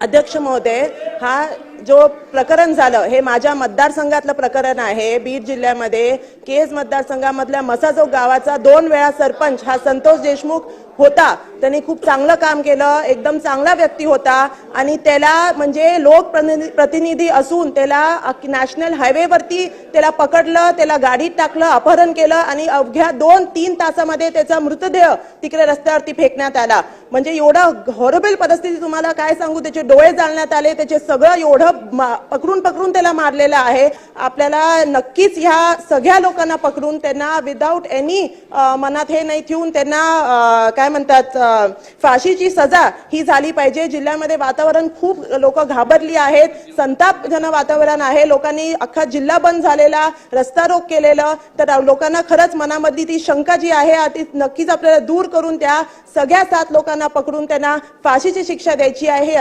अध्यक्ष महोदय हा जो प्रकरण झालं हे माझ्या मतदारसंघातलं प्रकरण आहे. बीड जिल्ह्यामध्ये केज मतदारसंघामधल्या मसाजो गावाचा दोन वेळा सरपंच हा संतोष देशमुख होता. त्यांनी खूप चांगलं काम केलं एकदम चांगला व्यक्ती होता आणि त्याला म्हणजे लोक प्रतिनिधी असून त्याला नॅशनल हायवेवरती त्याला पकडलं त्याला गाडीत टाकलं अपहरण केलं आणि अवघ्या दोन तीन तासामध्ये त्याचा मृतदेह तिकडे रस्त्यावरती फेकण्यात आला. म्हणजे एवढं हॉरेबल परिस्थिती तुम्हाला काय सांगू? त्याचे डोळे जाळण्यात आले त्याचे सगळं एवढं एवढं पकडून पकडून त्याला मारलेलं आहे. आपल्याला नक्कीच ह्या सगळ्या लोकांना पकडून त्यांना विदाऊट एनी मनात हे नाही ठेवून त्यांना काय म्हणतात फाशीची सजा ही झाली पाहिजे. जिल्ह्यामध्ये वातावरण खूप लोक घाबरली आहेत. संतापजन वातावरण आहे. लोकांनी अख्खा जिल्हा बंद झालेला रस्ता रोक केलेलं. तर लोकांना खरंच मनामधली ती शंका जी आहे ती नक्कीच आपल्याला दूर करून त्या सगळ्या सात लोकांना पकडून त्यांना फाशीची शिक्षा द्यायची आहे.